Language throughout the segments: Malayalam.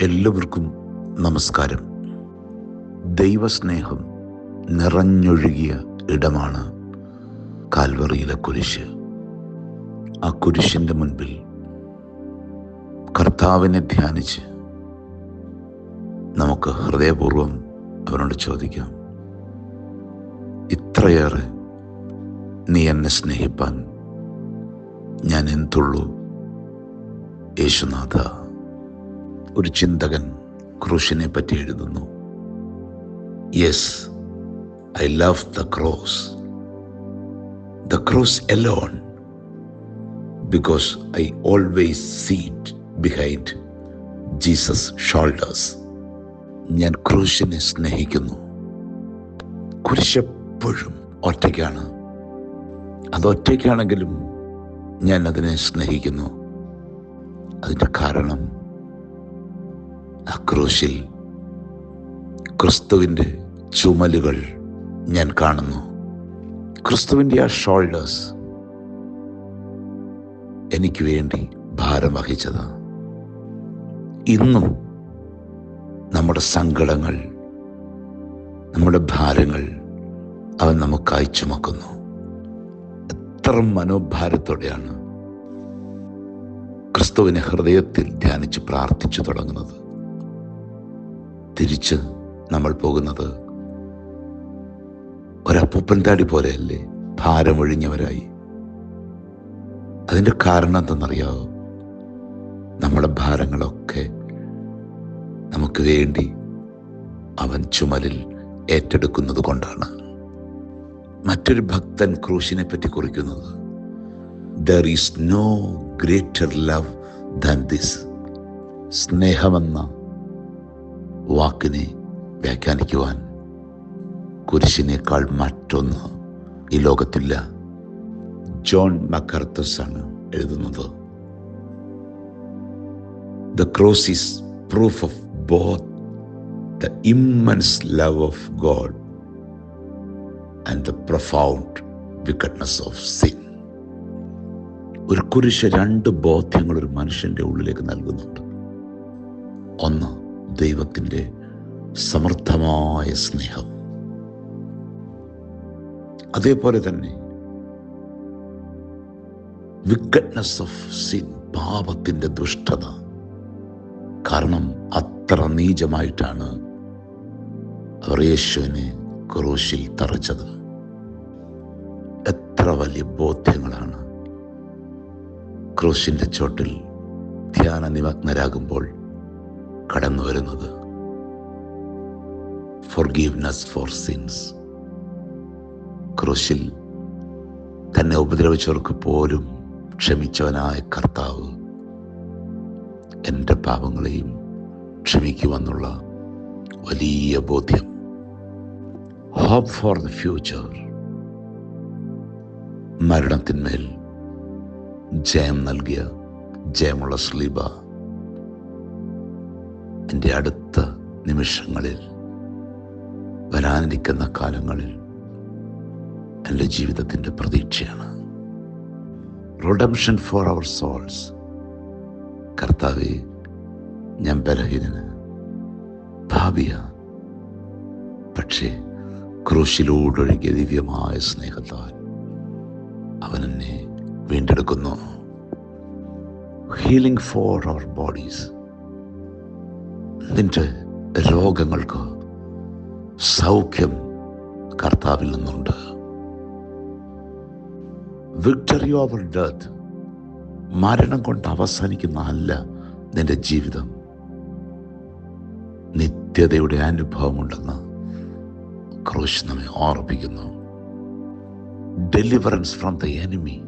എല്ലാവർക്കും നമസ്കാരം. ദൈവസ്നേഹം നിറഞ്ഞൊഴുകിയ ഇടമാണ് കാൽവറിയിലെ കുരിശ്. ആ കുരിശിന്റെ മുൻപിൽ കർത്താവിനെ ധ്യാനിച്ച് നമുക്ക് ഹൃദയപൂർവം അവനോട് ചോദിക്കാം ഇത്രയേറെ നീ എന്നെ സ്നേഹിപ്പാൻ ഞാൻ എന്തുള്ളൂ യേശുനാഥ? ഒരു ചിന്തകൻ ക്രൂശിനെ പറ്റി എഴുതുന്നു yes I love the cross the cross alone because I always seat behind Jesus shoulders ഞാൻ ക്രൂശിനെ സ്നേഹിക്കുന്നു. കുരിശെപ്പോഴും ഒറ്റയ്ക്കാണ്. അത് ഒറ്റയ്ക്കാണെങ്കിലും ഞാൻ അതിനെ സ്നേഹിക്കുന്നു. അതിന്റെ കാരണം ആ ക്രൂശിൽ ക്രിസ്തുവിന്റെ ചുമലുകൾ ഞാൻ കാണുന്നു. ക്രിസ്തുവിന്റെ ആ ഷോൾഡേഴ്സ് എനിക്ക് വേണ്ടി ഭാരം വഹിച്ചത്. ഇന്നും നമ്മുടെ സങ്കടങ്ങൾ നമ്മുടെ ഭാരങ്ങൾ അവൻ നമുക്കായി ചുമക്കുന്നു എത്ര മനോഭാരത്തോടെയാണ് ക്രിസ്തുവിനെ ഹൃദയത്തിൽ ധ്യാനിച്ച് പ്രാർത്ഥിച്ചു തുടങ്ങുന്നത്. തിരിച്ച് നമ്മൾ പോകുന്നത്. ഒരപ്പൂപ്പൻ താടി പോലെയല്ലേ ഭാരമൊഴിഞ്ഞവരായി അതിന്റെ കാരണം എന്തെന്നറിയാവോ? നമ്മുടെ ഭാരങ്ങളൊക്കെ നമുക്ക് വേണ്ടി അവൻ ചുമലിൽ ഏറ്റെടുക്കുന്നത് കൊണ്ടാണ്. മറ്റൊരു ഭക്തൻ ക്രൂശിനെ പറ്റി കുറിക്കുന്നത്. There is no greater love than this സ്നേഹമെന്ന വാക്കിനെ വ്യാഖ്യാനിക്കുവാൻ കുരിശിനേക്കാൾ മറ്റൊന്ന് ഈ ലോകത്തില്ല. ജോൺ മക്കർത്തസ് ആണ് എഴുതുന്നത്. The cross is proof of both the immense love of God and the profound wickedness of sin ഒരു കുരിശ് രണ്ട് ബോധ്യങ്ങൾ ഒരു മനുഷ്യന്റെ ഉള്ളിലേക്ക് നൽകുന്നുണ്ട്. ഒന്ന് ദൈവത്തിന്റെ സമർത്ഥമായ സ്നേഹം. അതേപോലെ തന്നെ വിക്കറ്റ്നസ് ഓഫ് സിൻ പാപത്തിന്റെ ദുഷ്ടത. കാരണം അത്ര നീചമായിട്ടാണ് അവർ യേശുവിനെ ക്രൂശിൽ തറച്ചത്. എത്ര വലിയ ബോധ്യങ്ങളാണ്. ക്രൂശിന്റെ ചോട്ടിൽ ധ്യാന നിമഗ്നരാകുമ്പോൾ കടന്നു വരുന്നത്. ഫോർഗീവ്നസ് ഫോർ സിൻസ് ക്രൂശിൽ തന്നെ ഉപദ്രവിച്ചവർക്ക് പോലും ക്ഷമിച്ചവനായ കർത്താവ് എന്റെ പാപങ്ങളെയും ക്ഷമിക്കുമെന്നുള്ള വലിയ ബോധ്യം. ഹോപ്പ് ഫോർ ദ ഫ്യൂച്ചർ മരണത്തിന്മേൽ ജയം നൽകിയ ജയമുള്ള സ്ലീബ എന്റെ അടുത്ത നിമിഷങ്ങളിൽ വരാനിരിക്കുന്ന കാലങ്ങളിൽ എന്റെ ജീവിതത്തിന്റെ പ്രതീക്ഷയാണ്. റൊഡംഷൻ ഫോർ അവർ സോൾസ് കർത്താവെ ഞാൻ ബലഹീനന് ഭാവിയ. പക്ഷേ ക്രൂശിലൂടൊഴുകിയ ദിവ്യമായ സ്നേഹത്താൽ അവൻ എന്നെ വീണ്ടെടുക്കുന്നു. ഹീലിംഗ് ഫോർ അവർ ബോഡീസ് നിന്റെ രോഗങ്ങൾക്ക് സൗഖ്യം കർത്താവിൽ നിന്നുണ്ട്. വിക്ടറി ഓവർ ഡെത്ത് മരണം കൊണ്ട് അവസാനിക്കുന്ന അല്ല നിന്റെ ജീവിതം. നിത്യതയുടെ അനുഭവമുണ്ടെന്ന് ക്രൂശ് നമ്മെ ഓർപ്പിക്കുന്നു. ഡെലിവറൻസ് ഫ്രം ദ എനിമി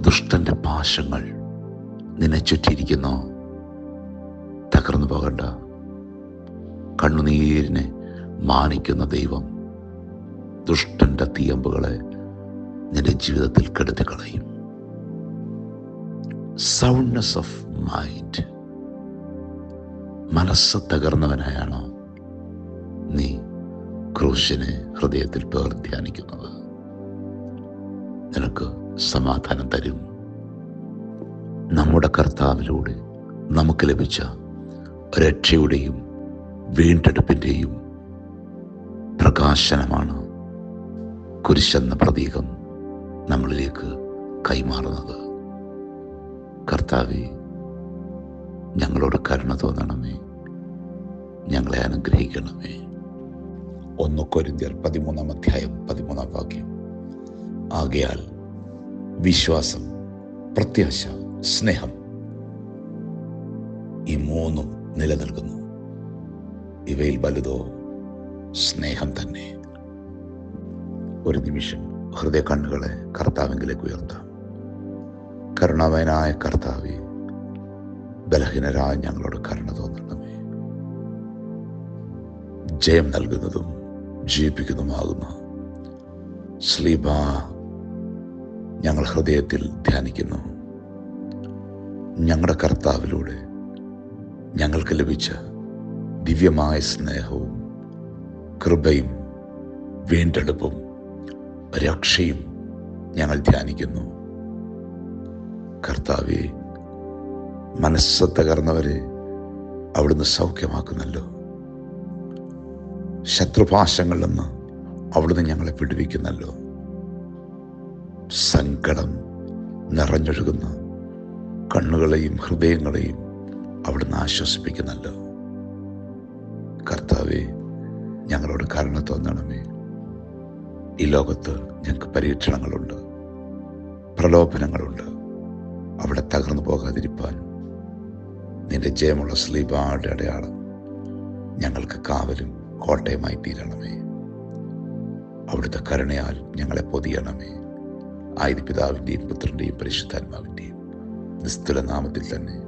ദുഷ്ടന്റെ പാശങ്ങൾ നിന്നെ ചുറ്റിയിരിക്കുന്നു. തകർന്നു പോകണ്ട. കണ്ണുനീരിനെ മാനിക്കുന്ന ദൈവം ദുഷ്ടന്റെ തീയമ്പുകളെ നിന്റെ ജീവിതത്തിൽ കെടുത്തി കളയും സൗണ്ട്നെസ് ഓഫ് മൈൻഡ് മനസ്സ് തകർന്നവനായാണോ നീ ക്രൂശിനെ ഹൃദയത്തിൽ പേർ ധ്യാനിക്കുന്നത്? നിനക്ക് സമാധാനം തരും. നമ്മുടെ കർത്താവിലൂടെ നമുക്ക് ലഭിച്ച രക്ഷയുടെയും വീണ്ടെടുപ്പിന്റെയും പ്രകാശനമാണ് കുരിശെന്ന പ്രതീകം നമ്മളിലേക്ക് കൈമാറുന്നത്. കർത്താവെ ഞങ്ങളോട് കരുണ തോന്നണമേ. ഞങ്ങളെ അനുഗ്രഹിക്കണമേ. ഒന്ന് കൊരിന്ത്യർ പതിമൂന്നാം അധ്യായം പതിമൂന്നാം വാക്യം. ആകയാൽ വിശ്വാസം പ്രത്യാശ സ്നേഹം ഈ മൂന്നും നിലനിൽക്കുന്നു. ഇവയിൽ വലുതോ സ്നേഹം തന്നെ. ഒരു നിമിഷം ഹൃദയ കണ്ണുകളെ കർത്താവിങ്കിലേക്ക് ഉയർത്താം. കരുണാമയനായ കർത്താവെ ബലഹീനരായ ഞങ്ങളോട് കരുണ തോന്നണമേ. ജയം നൽകുന്നതും ജീവിപ്പിക്കുന്നതുമാകുന്ന സ്ലീബ ഞങ്ങൾ ഹൃദയത്തിൽ ധ്യാനിക്കുന്നു. ഞങ്ങളുടെ കർത്താവിലൂടെ ഞങ്ങൾക്ക് ലഭിച്ച ദിവ്യമായ സ്നേഹവും കൃപയും വീണ്ടെടുപ്പും രക്ഷയും ഞങ്ങൾ ധ്യാനിക്കുന്നു. കർത്താവെ മനസ്സ് തകർന്നവരെ അവിടുന്ന് സൗഖ്യമാക്കുന്നല്ലോ. ശത്രുപാശങ്ങളിൽ നിന്ന് അവിടുന്ന് ഞങ്ങളെ പിടിവിക്കുന്നല്ലോ സങ്കടം നിറഞ്ഞൊഴുകുന്ന കണ്ണുകളെയും ഹൃദയങ്ങളെയും അവിടുന്ന് ആശ്വസിപ്പിക്കുന്നല്ലോ. കർത്താവെ ഞങ്ങളോട് കരുണ തോന്നണമേ. ഈ ലോകത്ത് ഞങ്ങൾക്ക് പരീക്ഷണങ്ങളുണ്ട് പ്രലോഭനങ്ങളുണ്ട്. അവിടെ തകർന്നു പോകാതിരിപ്പാൻ. നിന്റെ ജയമുള്ള സ്ലീബാടെ അടയാളം ഞങ്ങൾക്ക് കാവലും കോട്ടയമായി തീരണമേ. അവിടുത്തെ കരുണയാൽ ഞങ്ങളെ പൊതിയണമേ. ആയത് പിതാവിന്റെയും പുത്രന്റെയും പരിശുദ്ധാത്മാവിന്റെയും നിസ്തുല നാമത്തിൽ തന്നെ.